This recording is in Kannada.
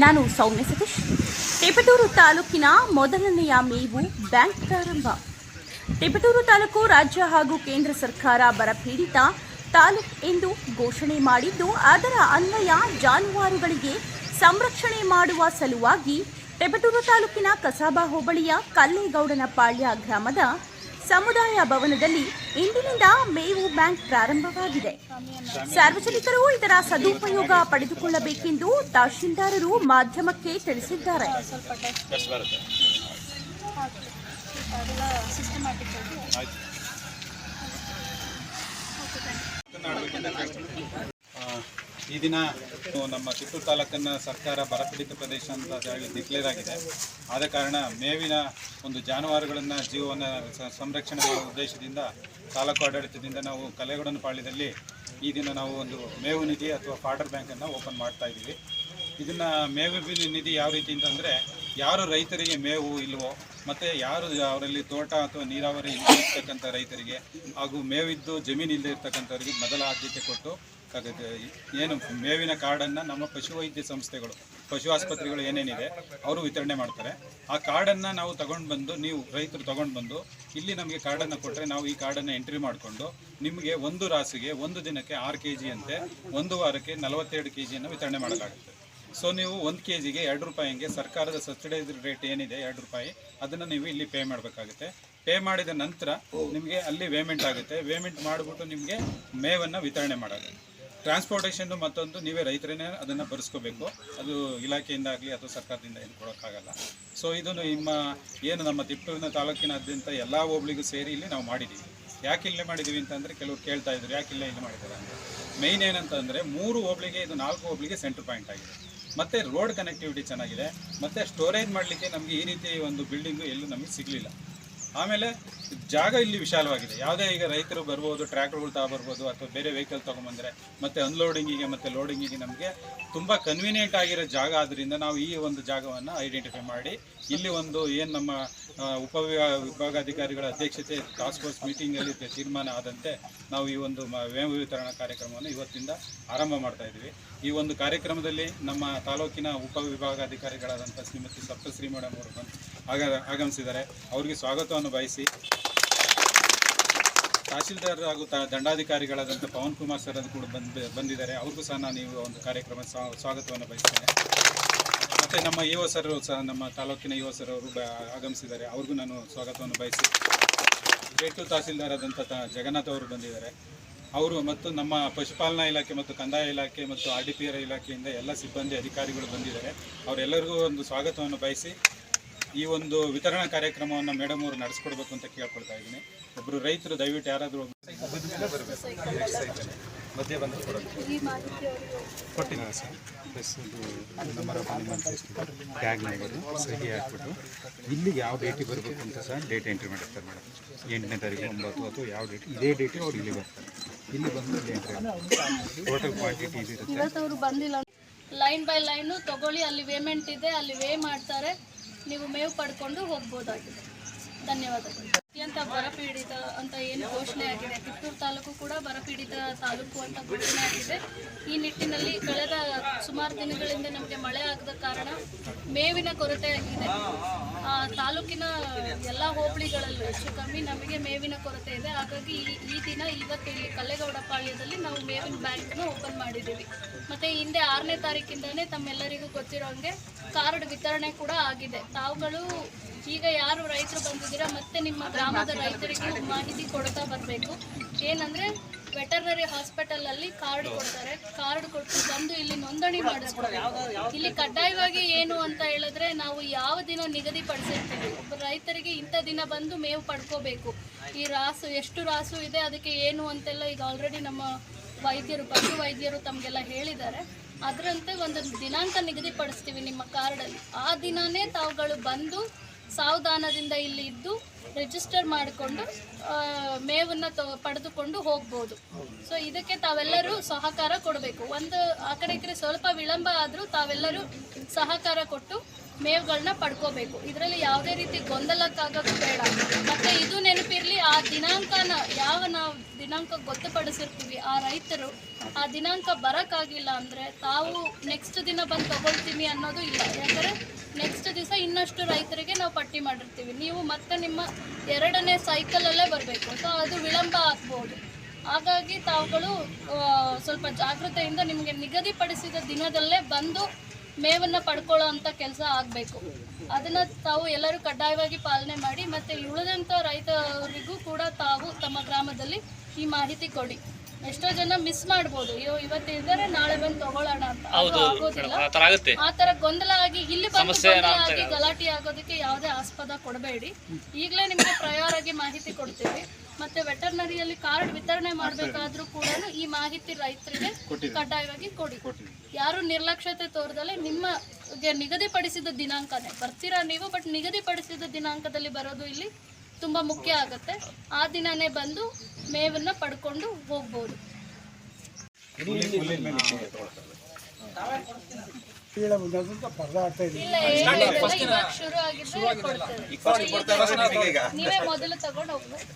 ನಾನು ಸೌಮ್ಯ ಸತೀಶ್. ತಿಪಟೂರು ತಾಲೂಕಿನ ಮೊದಲನೆಯ ಮೇವು ಬ್ಯಾಂಕ್ ಪ್ರಾರಂಭ. ತಿಪಟೂರು ತಾಲೂಕು ರಾಜ್ಯ ಹಾಗೂ ಕೇಂದ್ರ ಸರ್ಕಾರ ಬರಪೀಡಿತ ತಾಲೂಕು ಎಂದು ಘೋಷಣೆ ಮಾಡಿದ್ದು, ಅದರ ಅನ್ವಯ ಜಾನುವಾರುಗಳಿಗೆ ಸಂರಕ್ಷಣೆ ಮಾಡುವ ಸಲುವಾಗಿ ತಿಪಟೂರು ತಾಲೂಕಿನ ಕಸಾಬಾ ಹೋಬಳಿಯ ಕಲ್ಲೇಗೌಡನಪಾಳ್ಯ ಗ್ರಾಮದ ಸಮುದಾಯ ಭವನದಲ್ಲಿ ಇಂದಿನಿಂದ ಮೇವು ಬ್ಯಾಂಕ್ ಪ್ರಾರಂಭವಾಗಿದೆ. ಸಾರ್ವಜನಿಕರು ಇದರ ಸದುಪಯೋಗ ಪಡೆದುಕೊಳ್ಳಬೇಕೆಂದು ತಹಶೀಲ್ದಾರರು ಮಾಧ್ಯಮಕ್ಕೆ ತಿಳಿಸಿದ್ದಾರೆ. ಈ ದಿನ ನಮ್ಮ ಚಿತ್ತೂರು ತಾಲೂಕನ್ನು ಸರ್ಕಾರ ಬರಪೀಡಿತ ಪ್ರದೇಶ ಅಂತ ಡಿಕ್ಲೇರ್ ಆಗಿದೆ. ಆದ ಕಾರಣ ಮೇವಿನ ಒಂದು ಜಾನುವಾರುಗಳನ್ನು ಜೀವವನ್ನು ಸ- ಸಂರಕ್ಷಣೆ ಉದ್ದೇಶದಿಂದ ತಾಲೂಕು ಆಡಳಿತದಿಂದ ನಾವು ಕಲೆಗಡನ ಪಾಳ್ಯದಲ್ಲಿ ಈ ದಿನ ನಾವು ಒಂದು ಮೇವು ನಿಧಿ ಅಥವಾ ಫಾಡರ್ ಬ್ಯಾಂಕನ್ನು ಓಪನ್ ಮಾಡ್ತಾ ಇದ್ದೀವಿ. ಇದನ್ನು ಮೇವು ನಿಧಿ ಯಾವ ರೀತಿ ಅಂತಂದರೆ ಯಾರು ರೈತರಿಗೆ ಮೇವು ಇಲ್ವೋ ಮತ್ತು ಯಾರು ಅವರಲ್ಲಿ ತೋಟ ಅಥವಾ ನೀರಾವರಿ ಇಲ್ಲದೇ ಇರ್ತಕ್ಕಂಥ ರೈತರಿಗೆ ಹಾಗೂ ಮೇವಿದ್ದು ಜಮೀನು ಇಲ್ಲದೆ ಇರ್ತಕ್ಕಂಥವ್ರಿಗೆ ಮೊದಲ ಆದ್ಯತೆ ಕೊಟ್ಟು ಏನು ಮೇವಿನ ಕಾರ್ಡನ್ನು ನಮ್ಮ ಪಶುವೈದ್ಯ ಸಂಸ್ಥೆಗಳು, ಪಶು ಆಸ್ಪತ್ರೆಗಳು ಏನೇನಿದೆ, ಅವರು ವಿತರಣೆ ಮಾಡ್ತಾರೆ. ಆ ಕಾರ್ಡನ್ನು ನಾವು ತಗೊಂಡು ಬಂದು, ನೀವು ರೈತರು ತಗೊಂಡು ಬಂದು, ಇಲ್ಲಿ ನಮಗೆ ಕಾರ್ಡನ್ನು ಕೊಟ್ಟರೆ ನಾವು ಈ ಕಾರ್ಡನ್ನು ಎಂಟ್ರಿ ಮಾಡಿಕೊಂಡು, ನಿಮಗೆ ಒಂದು ರಾಸಿಗೆ ಒಂದು ದಿನಕ್ಕೆ ಆರು ಕೆ ಜಿ ಅಂತೆ, ಒಂದು ವಾರಕ್ಕೆ ನಲವತ್ತೆರಡು ಕೆ ಜಿಯನ್ನು ವಿತರಣೆ ಮಾಡಲಾಗುತ್ತೆ. ಸೊ ನೀವು ಒಂದು ಕೆ ಜಿಗೆ ಎರಡು ರೂಪಾಯಿಗೆ ಸರ್ಕಾರದ ಸಬ್ಸಿಡೈಸ್ ರೇಟ್ ಏನಿದೆ ಎರಡು ರೂಪಾಯಿ, ಅದನ್ನು ನೀವು ಇಲ್ಲಿ ಪೇ ಮಾಡಬೇಕಾಗುತ್ತೆ. ಪೇ ಮಾಡಿದ ನಂತರ ನಿಮಗೆ ಅಲ್ಲಿ ಪೇಮೆಂಟ್ ಆಗುತ್ತೆ. ಪೇಮೆಂಟ್ ಮಾಡಿಬಿಟ್ಟು ನಿಮಗೆ ಮೇವನ್ನು ವಿತರಣೆ ಮಾಡೋದು. ಟ್ರಾನ್ಸ್ಪೋರ್ಟೇಷನ್ ಮತ್ತೊಂದು ನೀವೇ ರೈತರೇ ಅದನ್ನು ಬರೆಸ್ಕೋಬೇಕು. ಅದು ಇಲಾಖೆಯಿಂದ ಆಗಲಿ ಅಥವಾ ಸರ್ಕಾರದಿಂದ ಏನು ಕೊಡೋಕ್ಕಾಗಲ್ಲ. ಸೊ ಇದನ್ನು ನಿಮ್ಮ ಏನು ನಮ್ಮ ತಿಪ್ಪೂರಿನ ತಾಲೂಕಿನಾದ್ಯಂತ ಎಲ್ಲ ಹೋಬಳಿಗೂ ಸೇರಿ ಇಲ್ಲಿ ನಾವು ಮಾಡಿದ್ದೀವಿ ಯಾಕೆ ಇಲ್ಲೇ ಮಾಡಿದ್ದೀವಿ ಅಂತಂದರೆ ಕೆಲವರು ಕೇಳ್ತಾ ಇದ್ರು, ಯಾಕೆ ಇಲ್ಲೇ ಇಲ್ಲಿ ಮಾಡಿದ್ದಾರೆ ಅಂತ. ಮೈನ್ ಏನಂತಂದರೆ ಮೂರು ಹೋಬಳಿಗೆ ಇದು ನಾಲ್ಕು ಹೋಬಳಿಗೆ ಸೆಂಟ್ರ್ ಪಾಯಿಂಟ್ ಆಗಿದೆ. ಮತ್ತು ರೋಡ್ ಕನೆಕ್ಟಿವಿಟಿ ಚೆನ್ನಾಗಿದೆ. ಮತ್ತು ಸ್ಟೋರೇಜ್ ಮಾಡಲಿಕ್ಕೆ ನಮಗೆ ಈ ರೀತಿ ಒಂದು ಬಿಲ್ಡಿಂಗು ಎಲ್ಲೂ ನಮಗೆ ಸಿಗಲಿಲ್ಲ. ಆಮೇಲೆ ಜಾಗ ಇಲ್ಲಿ ವಿಶಾಲವಾಗಿದೆ. ಯಾವುದೇ ಈಗ ರೈತರು ಬರ್ಬೋದು, ಟ್ರ್ಯಾಕ್ಟರ್ಗಳು ತಗೊಬರ್ಬೋದು ಅಥವಾ ಬೇರೆ ವೆಹಿಕಲ್ ತೊಗೊಂಬಂದರೆ ಮತ್ತು ಅನ್ಲೋಡಿಂಗಿಗೆ ಮತ್ತು ಲೋಡಿಂಗಿಗೆ ನಮಗೆ ತುಂಬ ಕನ್ವೀನಿಯೆಂಟ್ ಆಗಿರೋ ಜಾಗ ಆದ್ದರಿಂದ ನಾವು ಈ ಒಂದು ಜಾಗವನ್ನು ಐಡೆಂಟಿಫೈ ಮಾಡಿ, ಇಲ್ಲಿ ಒಂದು ಏನು ನಮ್ಮ ಉಪ ವಿಭಾಗಾಧಿಕಾರಿಗಳ ಅಧ್ಯಕ್ಷತೆ ಟಾಸ್ಕ್ ಫೋರ್ಸ್ ಮೀಟಿಂಗಲ್ಲಿ ತೀರ್ಮಾನ ಆದಂತೆ ನಾವು ಈ ಒಂದು ಮೇವು ವಿತರಣಾ ಕಾರ್ಯಕ್ರಮವನ್ನು ಇವತ್ತಿಂದ ಆರಂಭ ಮಾಡ್ತಾ ಇದ್ದೀವಿ. ಈ ಒಂದು ಕಾರ್ಯಕ್ರಮದಲ್ಲಿ ನಮ್ಮ ತಾಲೂಕಿನ ಉಪವಿಭಾಗಾಧಿಕಾರಿಗಳಾದಂಥ ಶ್ರೀಮತಿ ಸಪ್ತಶ್ರೀ ಮೇಡಮ್ ಅವರು ಬಂದು ಆಗ ಆಗಮಿಸಿದ್ದಾರೆ. ಅವರಿಗೆ ಸ್ವಾಗತವನ್ನು ಬಯಸಿ ತಹಸೀಲ್ದಾರ್ ಹಾಗೂ ತ ದಂಡಾಧಿಕಾರಿಗಳಾದಂಥ ಪವನ್ ಕುಮಾರ್ ಸರ್ ಅದು ಕೂಡ ಬಂದು ಬಂದಿದ್ದಾರೆ. ಅವ್ರಿಗೂ ಸಹ ನಾನು ಈ ಒಂದು ಕಾರ್ಯಕ್ರಮ ಸ್ವಾಗತವನ್ನು ಬಯಸ್ತೇನೆ. ಮತ್ತು ನಮ್ಮ ಯುವ ಸರ್ ಸಹ ನಮ್ಮ ತಾಲೂಕಿನ ಯುವ ಸರ್ ಅವರು ಆಗಮಿಸಿದ್ದಾರೆ. ಅವ್ರಿಗೂ ನಾನು ಸ್ವಾಗತವನ್ನು ಬಯಸಿ ಜೇಟು ತಹಸೀಲ್ದಾರ್ ಆದಂಥ ಜಗನ್ನಾಥ್ ಅವರು ಬಂದಿದ್ದಾರೆ. ಅವರು ಮತ್ತು ನಮ್ಮ ಪಶುಪಾಲನಾ ಇಲಾಖೆ ಮತ್ತು ಕಂದಾಯ ಇಲಾಖೆ ಮತ್ತು ಆರ್ ಡಿ ಪಿ ಆರ್ ಇಲಾಖೆಯಿಂದ ಎಲ್ಲ ಸಿಬ್ಬಂದಿ ಅಧಿಕಾರಿಗಳು ಬಂದಿದ್ದಾರೆ. ಅವರೆಲ್ಲರಿಗೂ ಒಂದು ಸ್ವಾಗತವನ್ನು ಬಯಸಿ ಈ ಒಂದು ವಿತರಣಾ ಕಾರ್ಯಕ್ರಮವನ್ನು ಮೇಡಮ್ ಅವರು ನಡೆಸ್ಕೊಡ್ಬೇಕು ಅಂತ ಕೇಳ್ಕೊಳ್ತಾ ಇದ್ದೀನಿ. ಒಬ್ಬರು ರೈತರು ದಯವಿಟ್ಟು ಯಾರಾದರೂ ಮಧ್ಯೆ ಬಂದು ಕೊಟ್ಟಿದ್ದೀನಿ sir. Plus number of animal tag number ಸಹಿ ಹಾಕ್ಬಿಟ್ಟು. ಇಲ್ಲಿ ಯಾವ ಡೇಟಿಗೆ ಬರಬೇಕು ಅಂತ ಸಹ ಡೇಟ್ ಎಂಟ್ರಿ ಮಾಡಿರ್ತಾರೆ ಮೇಡಮ್ ಎಂಟನೇ ತಾರೀಕು ಒಂಬತ್ತು ಅಥವಾ ಯಾವ ಡೇಟ್ ಇದೇ ಡೇಟಿಗೆ ಅವ್ರು ಇಲ್ಲಿ ಬರ್ತಾರೆ. ಇಲ್ಲಿ ಬಂದು ಎಂಟ್ರಿ ಟೋಟಲ್ ಕ್ವಾಂಟಿಟಿ ಇದಿರುತ್ತೆ. ಇವತ್ತು ಅವರು ಬಂದಿಲ್ಲ. ಲೈನ್ ಬೈ ಲೈನು ತಗೊಳ್ಳಿ ಅಲ್ಲಿ ವೇಮೆಂಟ್ ಇದೆ ಅಲ್ಲಿ ವೇ ಮಾಡ್ತಾರೆ. ನೀವು ಮೇವು ಪಡ್ಕೊಂಡು ಹೋಗ್ಬೋದಾಗಿದೆ. ಧನ್ಯವಾದಗಳು. ಅತ್ಯಂತ ಬರಪೀಡಿತ ಅಂತ ಏನು ಘೋಷಣೆ ಆಗಿದೆ. ಕಿತ್ತೂರು ತಾಲೂಕು ಕೂಡ ಬರಪೀಡಿತ ತಾಲೂಕು ಅಂತ ಘೋಷಣೆ ಆಗಿದೆ. ಈ ನಿಟ್ಟಿನಲ್ಲಿ ಕಳೆದ ಸುಮಾರು ದಿನಗಳಿಂದ ನಮಗೆ ಮಳೆ ಆಗದ ಕಾರಣ ಮೇವಿನ ಕೊರತೆ ಆಗಿದೆ ತಾಲೂಕಿನ ಎಲ್ಲ ಹೋಬಳಿಗಳಲ್ಲೂ ಹೆಚ್ಚು ಕಮ್ಮಿ ನಮಗೆ ಮೇವಿನ ಕೊರತೆ ಇದೆ. ಹಾಗಾಗಿ ಈ ದಿನ ಇವತ್ತು ಇಲ್ಲಿ ಕಲ್ಲೇಗೌಡ ಪಾಳ್ಯದಲ್ಲಿ ನಾವು ಮೇವಿನ ಬ್ಯಾಂಕ್ನ ಓಪನ್ ಮಾಡಿದ್ದೀವಿ. ಮತ್ತು ಹಿಂದೆ ಆರನೇ ತಾರೀಕಿಂದನೇ ತಮ್ಮೆಲ್ಲರಿಗೂ ಗೊತ್ತಿರೋ ಹಾಗೆ ಕಾರ್ಡ್ ವಿತರಣೆ ಕೂಡ ಆಗಿದೆ. ತಾವುಗಳು ಈಗ ಯಾರು ರೈತರು ಬಂದಿದ್ದೀರಾ, ಮತ್ತೆ ನಿಮ್ಮ ಗ್ರಾಮದ ರೈತರಿಗೂ ಮಾಹಿತಿ ಕೊಡ್ತಾ ಬರಬೇಕು. ಏನಂದ್ರೆ ವೆಟರ್ನರಿ ಹಾಸ್ಪಿಟಲ್ ಅಲ್ಲಿ ಕಾರ್ಡ್ ಕೊಡ್ತಾರೆ. ಕಾರ್ಡ್ ಕೊಟ್ಟು ಬಂದು ಇಲ್ಲಿ ನೋಂದಣಿ ಮಾಡಿಸ್ತಾರೆ. ಇಲ್ಲಿ ಕಡ್ಡಾಯವಾಗಿ ಏನು ಅಂತ ಹೇಳಿದ್ರೆ ನಾವು ಯಾವ ದಿನ ನಿಗದಿಪಡಿಸಿರ್ತೀವಿ. ಒಬ್ಬ ರೈತರಿಗೆ ಇಂಥ ದಿನ ಬಂದು ಮೇವು ಪಡ್ಕೋಬೇಕು. ಈ ರಾಸು, ಎಷ್ಟು ರಾಸು ಇದೆ, ಅದಕ್ಕೆ ಏನು ಅಂತೆಲ್ಲ ಈಗ ಆಲ್ರೆಡಿ ನಮ್ಮ ವೈದ್ಯರು, ಪಶು ವೈದ್ಯರು ತಮಗೆಲ್ಲ ಹೇಳಿದ್ದಾರೆ. ಅದರಂತೆ ಒಂದು ದಿನಾಂಕ ನಿಗದಿಪಡಿಸ್ತೀವಿ ನಿಮ್ಮ ಕಾರ್ಡಲ್ಲಿ. ಆ ದಿನನೇ ತಾವುಗಳು ಬಂದು ಸಾವಧಾನದಿಂದ ಇಲ್ಲಿ ಇದ್ದು ರಿಜಿಸ್ಟರ್ ಮಾಡಿಕೊಂಡು ಮೇವನ್ನು ಪಡೆದುಕೊಂಡು ಹೋಗ್ಬೋದು. ಸೊ ಇದಕ್ಕೆ ತಾವೆಲ್ಲರೂ ಸಹಕಾರ ಕೊಡಬೇಕು. ಒಂದು, ಆ ಕಡೆ ಈ ಸ್ವಲ್ಪ ವಿಳಂಬ ಆದರೂ ತಾವೆಲ್ಲರೂ ಸಹಕಾರ ಕೊಟ್ಟು ಮೇವುಗಳನ್ನ ಪಡ್ಕೋಬೇಕು. ಇದರಲ್ಲಿ ಯಾವುದೇ ರೀತಿ ಗೊಂದಲಕ್ಕಾಗೋದು ಬೇಡ. ಮತ್ತೆ ಇದು ನೆನಪಿರಲಿ, ಆ ದಿನಾಂಕನ ಯಾವ ನಾವು ದಿನಾಂಕ ಗೊತ್ತುಪಡಿಸಿರ್ತೀವಿ, ಆ ರೈತರು, ಆ ದಿನಾಂಕ ಬರೋಕ್ಕಾಗಿಲ್ಲ ಅಂದರೆ ತಾವು ನೆಕ್ಸ್ಟ್ ದಿನ ಬಂದು ತಗೊಳ್ತೀನಿ ಅನ್ನೋದು ಇಲ್ಲ. ಯಾಕಂದರೆ ನೆಕ್ಸ್ಟ್ ದಿವಸ ಇನ್ನಷ್ಟು ರೈತರಿಗೆ ನಾವು ಪಟ್ಟಿ ಮಾಡಿರ್ತೀವಿ. ನೀವು ಮತ್ತೆ ನಿಮ್ಮ ಎರಡನೇ ಸೈಕಲಲ್ಲೇ ಬರಬೇಕು. ಸೊ ಅದು ವಿಳಂಬ ಆಗ್ಬೋದು. ಹಾಗಾಗಿ ತಾವುಗಳು ಸ್ವಲ್ಪ ಜಾಗೃತೆಯಿಂದ ನಿಮಗೆ ನಿಗದಿಪಡಿಸಿದ ದಿನದಲ್ಲೇ ಬಂದು ಮೇವನ್ನು ಪಡ್ಕೊಳ್ಳೋ ಅಂಥ ಕೆಲಸ ಆಗಬೇಕು. ಅದನ್ನು ತಾವು ಎಲ್ಲರೂ ಕಡ್ಡಾಯವಾಗಿ ಪಾಲನೆ ಮಾಡಿ ಮತ್ತು ಉಳಿದಂಥ ರೈತರಿಗೂ ಕೂಡ ತಾವು ತಮ್ಮ ಗ್ರಾಮದಲ್ಲಿ ಈ ಮಾಹಿತಿ ಕೊಡಿ. ಎಷ್ಟೋ ಜನ ಮಿಸ್ ಮಾಡ್ಬೋದು. ಅಯ್ಯೋ ಇವತ್ತು ಇದ್ದಾರೆ ನಾಳೆ ಬಂದು ತಗೊಳ್ಳೋಣ ಅಂತ. ಅದು ಆಗೋದಿಲ್ಲ. ಆ ಥರ ಆಗುತ್ತೆ. ಆ ತರ ಗೊಂದಲ ಆಗಿ ಇಲ್ಲಿ ಬಂದು ಗೊಂದಲ ಆಗಿ ಗಲಾಟೆ ಆಗೋದಕ್ಕೆ ಯಾವುದೇ ಆಸ್ಪದ ಕೊಡಬೇಡಿ. ಈಗಲೇ ನಿಮಗೆ ಪ್ರಯಾರಾಗಿ ಮಾಹಿತಿ ಕೊಡ್ತೀವಿ. ಮತ್ತೆ ವೆಟರ್ನರಿಯಲ್ಲಿ ಕಾರ್ಡ್ ವಿತರಣೆ ಮಾಡಬೇಕಾದ್ರೂ ಕೂಡ ಈ ಮಾಹಿತಿ ರೈತರಿಗೆ ಕಡ್ಡಾಯವಾಗಿ ಕೊಡಿ. ಯಾರು ನಿರ್ಲಕ್ಷ್ಯತೆ ತೋರದಲ್ಲೇ ನಿಮಗೆ ನಿಗದಿಪಡಿಸಿದ ದಿನಾಂಕನೇ. ಬರ್ತೀರಾ ನೀವು ಬಟ್ ನಿಗದಿಪಡಿಸಿದ ದಿನಾಂಕದಲ್ಲಿ ಬರೋದು ಇಲ್ಲಿ ತುಂಬಾ ಮುಖ್ಯ ಆಗುತ್ತೆ. ಆ ದಿನನೇ ಬಂದು ಮೇವನ್ನ ಪಡ್ಕೊಂಡು ಹೋಗ್ಬೋದು. ನೀವೇ ಮೊದಲು ತಗೊಂಡು ಹೋಗ್ಬೇಕು